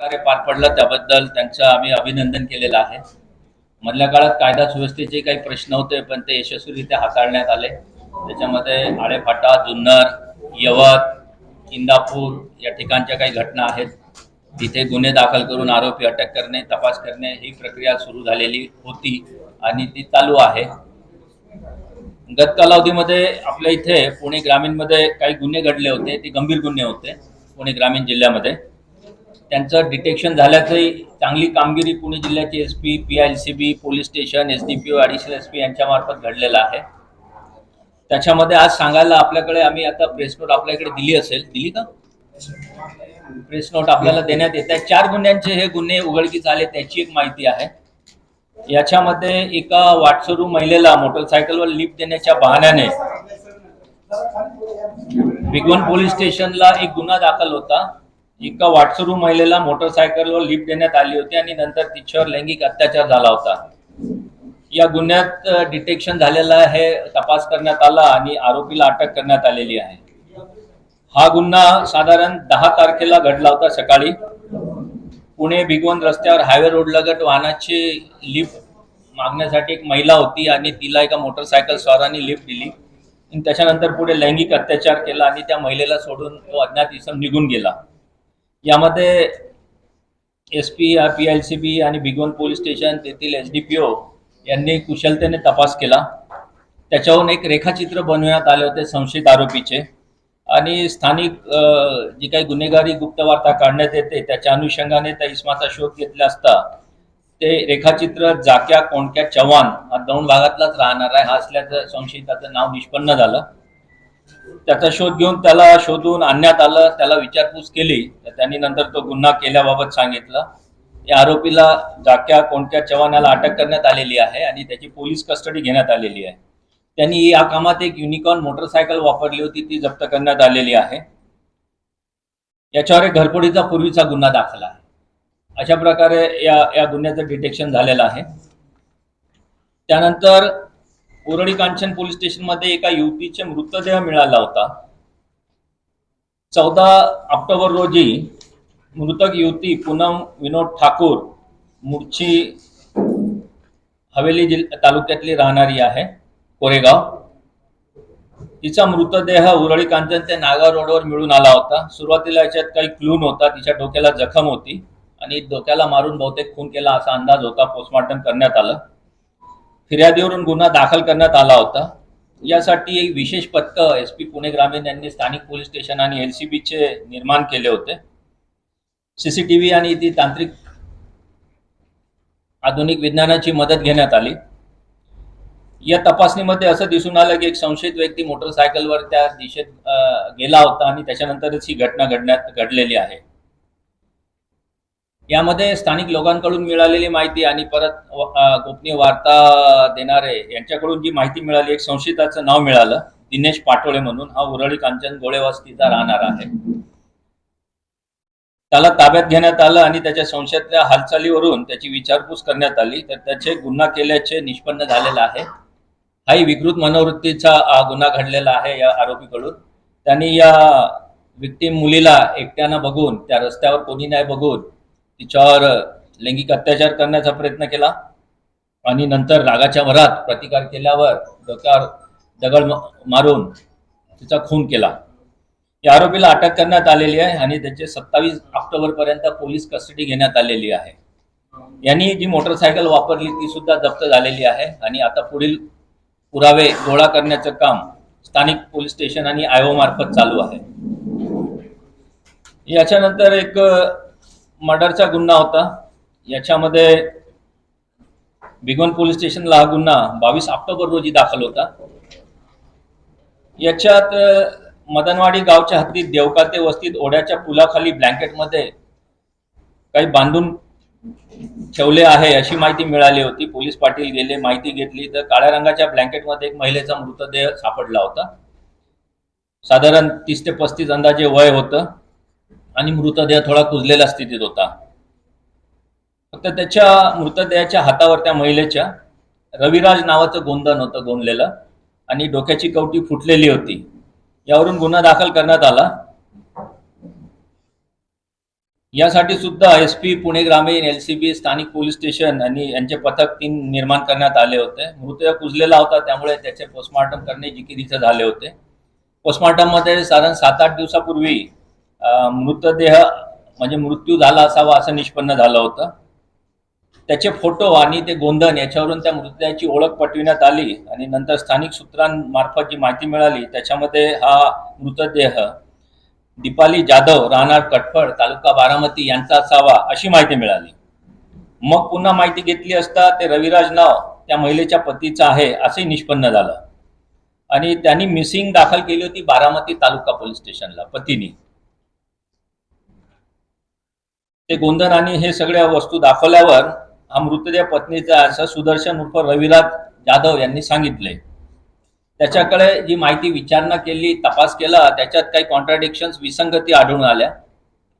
कार्य पार पडलं त्याबद्दल त्यांचं आम्ही अभिनंदन केलेलं आहे. मधल्या काळात कायदा सुव्यवस्थेचे काही प्रश्न होते पण ते यशस्वीरित्या हाताळण्यात आले. त्याच्यामध्ये आळेफाटा जुन्नर यवत इंदापूर या ठिकाणच्या काही घटना आहेत. तिथे गुन्हे दाखल करून आरोपी अटक करणे तपास करणे ही प्रक्रिया सुरू झालेली होती आणि ती चालू आहे. गत कालावधीमध्ये आपल्या इथे पुणे ग्रामीणमध्ये काही गुन्हे घडले होते ते गंभीर गुन्हे होते पुणे ग्रामीण जिल्ह्यामध्ये. त्यांचं डिटेक्शन झाल्याचंही चांगली कामगिरी पुणे जिल्ह्याचे S P P I C B police station S D P O additional S P यांच्यामार्फत घडलेलं आहे. त्याच्यामध्ये आज सांगायला आपल्याकडे आम्ही आता प्रेस नोट आपल्याकडे दिली असेल. दिली का? प्रेस नोट आपल्याला देण्यात येत आहे. चार गुन्ह्यांचे हे गुन्हे उघडकीस आले त्याची एक माहिती आहे. याच्यामध्ये एका वाटसरू महिलेला मोटरसायकलवर लिफ्ट देण्याच्या बहाण्याने भिगवण पोलीस स्टेशनला एक गुन्हा दाखल होता. एका वाटसरू महिलेला मोटरसायकलवर लिफ्ट देण्यात आली होती आणि नंतर तिच्यावर लैंगिक अत्याचार झाला होता. या गुन्ह्यात डिटेक्शन झालेलं आहे तपास करण्यात आला आणि आरोपीला अटक करण्यात आलेली आहे. हा गुन्हा साधारण दहा तारखेला घडला होता सकाळी. पुणे भिगवण रस्त्यावर हायवे रोडलगत वाहनाची लिफ्ट मागण्यासाठी एक महिला होती आणि तिला एका मोटरसायकल स्वाराने लिफ्ट दिली. आणि त्याच्यानंतर पुढे लैंगिक अत्याचार केला आणि त्या महिलेला सोडून तो अज्ञात इसम निघून गेला. यामध्ये S P P L C B आणि भिगवण पोलीस स्टेशन तेथील एस डी पी ओ यांनी कुशलतेने तपास केला. त्याच्याहून एक रेखाचित्र बनवण्यात आले होते संशयित आरोपीचे. आणि स्थानिक जी काही गुन्हेगारी गुप्तवार्ता काढण्यात येते त्याच्या अनुषंगाने त्या इस्माचा शोध घेतला असता ते रेखाचित्र जाक्या कोणक्या चव्हाण हा दौंड भागातलाच राहणार आहे हा असल्याचं संशयिताचं नाव निष्पन्न झालं. त्याचा शोध घेऊन त्याला शोधून आणण्यात आलं त्याला विचारपूस केली तर त्यांनी नंतर तो गुन्हा केल्याबाबत सांगितलं. या आरोपीला जाक्या कोणत्या चव्हाणाला अटक करण्यात आलेली आहे आणि त्याची पोलीस कस्टडी घेण्यात आलेली आहे. त्यांनी या कामात एक युनिकॉर्न मोटरसायकल वापरली होती ती जप्त करण्यात आलेली आहे. याच्यावर एक घरपोडीचा पूर्वीचा गुन्हा दाखल आहे. अशा प्रकारे या या गुन्ह्याचं डिटेक्शन झालेलं आहे. त्यानंतर उरळी कांचन पोलीस स्टेशनमध्ये एका युवतीचे मृतदेह मिळाला होता. चौदा ऑक्टोबर रोजी मृतक युवती पूनम विनोद ठाकूर मुळची हवेली जिल तालुक्यातली राहणारी आहे कोरेगाव. तिचा मृतदेह उरळी कांचन ते नागाव रोडवर मिळून आला होता. सुरुवातीला याच्यात काही क्लून होता तिच्या डोक्याला जखम होती आणि डोक्याला मारून बहुतेक खून केला असा अंदाज होता पोस्टमॉर्टम करण्यात आलं. फिर्यादीवरून गुन्हा दाखल करण्यात आला होता. यासाठी एक विशेष पथक एस पी पुणे ग्रामीण यांनी स्थानिक पोलीस स्टेशन आणि एल सी बीचे निर्माण केले होते. सीसीटीव्ही आणि ती तांत्रिक आधुनिक विज्ञानाची मदत घेण्यात आली. या तपासणीमध्ये असं दिसून आलं की एक संशयित व्यक्ती मोटरसायकलवर त्या दिशेत गेला होता आणि त्याच्यानंतरच ही घटना घडण्यात घडलेली आहे. यामध्ये स्थानिक लोकांकडून मिळालेली माहिती आणि परत गोपनीय वार्ता देणारे यांच्याकडून जी माहिती मिळाली एक संशयिताचं नाव मिळालं दिनेश पाटोळे म्हणून. हा उरळी कांचन गोळेवास्तीचा राहणार आहे. त्याला ताब्यात घेण्यात आलं आणि त्याच्या संशयातल्या हालचालीवरून त्याची विचारपूस करण्यात आली. तर त्याचे गुन्हा केल्याचे निष्पन्न झालेलं आहे. हाही विकृत मनोवृत्तीचा गुन्हा घडलेला आहे या आरोपीकडून. त्यांनी या विक्टीम मुलीला एकट्यानं बघून त्या रस्त्यावर कोणी नाही बघून तिच्यावर लैंगिक अत्याचार करण्याचा प्रयत्न केला. आणि नंतर रागाच्या वरात प्रतिकार केल्यावर डोक्यावर दगड मारून तिचा खून केला. या आरोपीला अटक करण्यात आलेली आहे आणि त्याचे सत्तावीस ऑक्टोबर पर्यंत पोलीस कस्टडी घेण्यात आलेली आहे. यांनी जी मोटरसायकल वापरली ती सुद्धा जप्त झालेली आहे आणि आता पुढील पुरावे गोळा करण्याचं काम स्थानिक पोलीस स्टेशन आणि आयओ मार्फत चालू आहे. याच्यानंतर एक मर्डरचा गुन्हा होता. याच्यामध्ये भिगवण पोलीस स्टेशनला हा गुन्हा बावीस ऑक्टोबर रोजी दाखल होता. याच्यात मदनवाडी गावच्या हद्दीत देवकाते वस्तीत ओढ्याच्या पुलाखाली ब्लँकेटमध्ये काही बांधून ठेवले आहे अशी माहिती मिळाली होती. पोलीस पाटील गेले माहिती घेतली तर काळ्या रंगाच्या ब्लँकेटमध्ये एक महिलेचा मृतदेह सापडला होता. साधारण तीस ते पस्तीस अंदाजे वय होतं. आणि मृतदेह थोडा कुजलेल्या स्थितीत होता. फक्त त्याच्या मृतदेहाच्या हातावर त्या महिलेच्या रविराज नावाचं गोंधन होतं गोंदलेलं आणि डोक्याची कवटी फुटलेली होती. यावरून गुन्हा दाखल करण्यात आला. यासाठी सुद्धा एस पी पुणे ग्रामीण एल सी बी स्थानिक पोलीस स्टेशन आणि यांचे पथक तीन निर्माण करण्यात आले होते. मृतदेह कुजलेला होता त्यामुळे त्याचे पोस्टमॉर्टम करणे जिकिरीचे झाले होते. पोस्टमॉर्टममध्ये साधारण सात आठ दिवसापूर्वी मृतदेह म्हणजे मृत्यू झाला असावा असं निष्पन्न झालं होतं. त्याचे फोटो आणि ते गोंधन याच्यावरून त्या मृतदेहाची ओळख पटविण्यात आली आणि नंतर स्थानिक सूत्रांमार्फत जी माहिती मिळाली त्याच्यामध्ये हा मृतदेह दीपाली जाधव राहणार कटफळ तालुका बारामती यांचा असावा अशी माहिती मिळाली. मग पुन्हा माहिती घेतली असता ते रविराज नाव त्या महिलेच्या पतीचं आहे असंही निष्पन्न झालं. आणि त्यांनी मिसिंग दाखल केली होती बारामती तालुका पोलीस स्टेशनला पतीने. ते गोंधन आणि हे सगळ्या वस्तू दाखवल्यावर हा मृतदेह पत्नीचा असं सुदर्शन उर्फ रविराज जाधव यांनी सांगितले. त्याच्याकडे जी माहिती विचारणा केली तपास केला त्याच्यात काही कॉन्ट्राडिक्शन्स विसंगती आढळून आल्या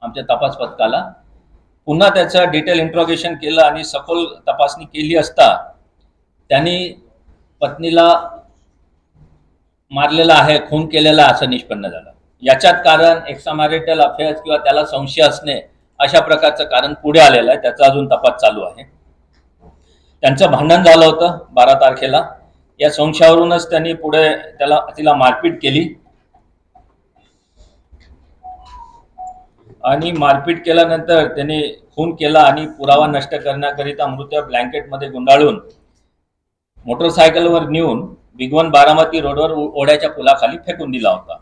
आमच्या तपास पथकाला. पुन्हा त्याचं डिटेल इंट्रोगेशन केलं आणि सखोल तपासणी केली असता त्यांनी पत्नीला मारलेला आहे खून केलेला असं निष्पन्न झालं. याच्यात कारण एक्सामॅरिटल अफेअर्स किंवा त्याला संशय असणे अशा प्रकारचं कारण पुढे आलेलं आहे. त्याचा अजून तपास चालू आहे. त्यांचं भांडण झालं होतं बारा तारखेला. या संशयावरूनच त्यांनी पुढे त्याला तिला मारपीट केली. आणि मारपीट केल्यानंतर त्यांनी खून केला आणि पुरावा नष्ट करण्याकरिता मृत ब्लँकेटमध्ये गुंडाळून मोटरसायकलवर नेऊन बिगवन बारामती रोडवर ओढ्याच्या पुलाखाली फेकून दिला होता.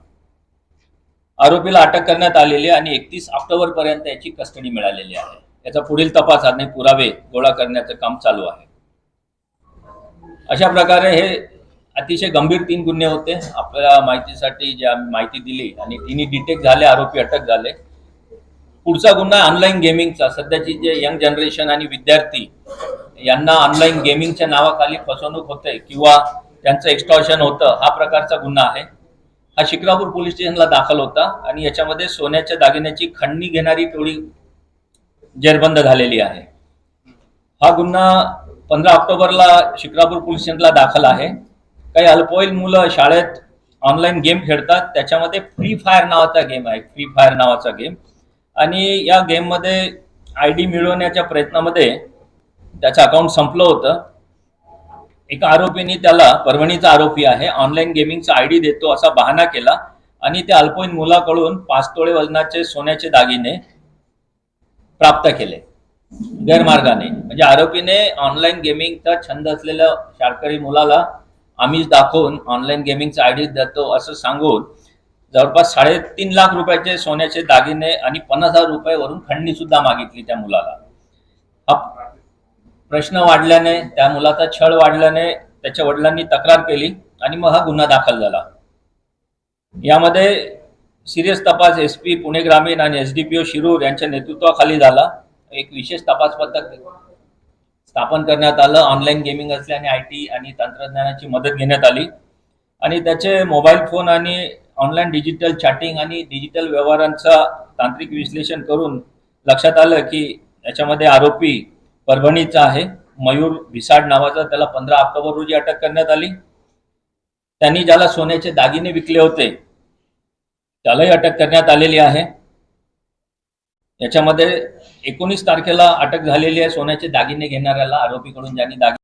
आरोपीला अटक करण्यात आलेली आहे आणि एकतीस ऑक्टोबर पर्यंत याची कस्टडी मिळालेली आहे. याचा पुढील तपास आणि पुरावे गोळा करण्याचं काम चालू आहे. अशा प्रकारे हे अतिशय गंभीर तीन गुन्हे होते. आपल्याला माहितीसाठी जे आम्ही माहिती दिली आणि तिन्ही डिटेक्ट झाले आरोपी अटक झाले. पुढचा गुन्हा ऑनलाईन गेमिंगचा सध्याची जे यंग जनरेशन आणि विद्यार्थी यांना ऑनलाईन गेमिंगच्या नावाखाली फसवणूक होते किंवा त्यांचं एक्स्टॉर्शन होतं हा प्रकारचा गुन्हा आहे. हा शिक्रापूर पोलीस स्टेशनला दाखल होता आणि याच्यामध्ये सोन्याच्या दागिन्याची खंडणी घेणारी टोळी जेरबंद झालेली आहे. हा गुन्हा पंधरा ऑक्टोबरला शिक्रापूर पोलीस स्टेशनला दाखल आहे. काही अल्पवयीन मुलं शाळेत ऑनलाईन गेम खेळतात त्याच्यामध्ये फ्री फायर नावाचा गेम आहे फ्री फायर नावाचा गेम. आणि या गेममध्ये आय डी मिळवण्याच्या प्रयत्नामध्ये त्याचं अकाउंट संपलं होतं. एका आरोपीने त्याला परभणीचा आरोपी आहे. ऑनलाईन गेमिंगचा आय डी देतो असा बहाणा केला आणि त्या अल्पवयीन मुलाकडून पाच तोळे वजनाचे सोन्याचे दागिने प्राप्त केले. गैरमार्गाने. म्हणजे आरोपीने ऑनलाईन गेमिंगचा छंद असलेल्या शाळकरी मुलाला आम्हीच दाखवून ऑनलाईन गेमिंगचा आय डी देतो असं सांगून जवळपास साडेतीन लाख रुपयाचे सोन्याचे दागिने आणि पन्नास हजार रुपये वरून खंडणी सुद्धा मागितली त्या मुलाला. प्रश्न वाढल्याने त्या मुलाचा छळ वाढल्याने त्याच्या वडिलांनी तक्रार केली आणि मग हा गुन्हा दाखल झाला. यामध्ये सिरियस तपास एस पी पुणे ग्रामीण आणि S D P O Shirur यांच्या नेतृत्वाखाली झाला एक विशेष तपास पथक स्थापन करण्यात आलं. ऑनलाईन गेमिंग असल्याने आय टी आणि तंत्रज्ञानाची मदत घेण्यात आली. आणि त्याचे मोबाईल फोन आणि ऑनलाईन डिजिटल चॅटिंग आणि डिजिटल व्यवहारांचा तांत्रिक विश्लेषण करून लक्षात आलं की याच्यामध्ये आरोपी परभणीचा आहे. मयूर भिसाड नावाचा त्याला पंधरा ऑक्टोबर रोजी अटक करण्यात आली. त्यांनी ज्याला सोन्याचे दागिने विकले होते त्यालाही अटक करण्यात आलेली आहे. याच्यामध्ये एकोणीस तारखेला अटक झालेली आहे सोन्याचे दागिने घेणाऱ्याला आरोपीकडून ज्यांनी दागिने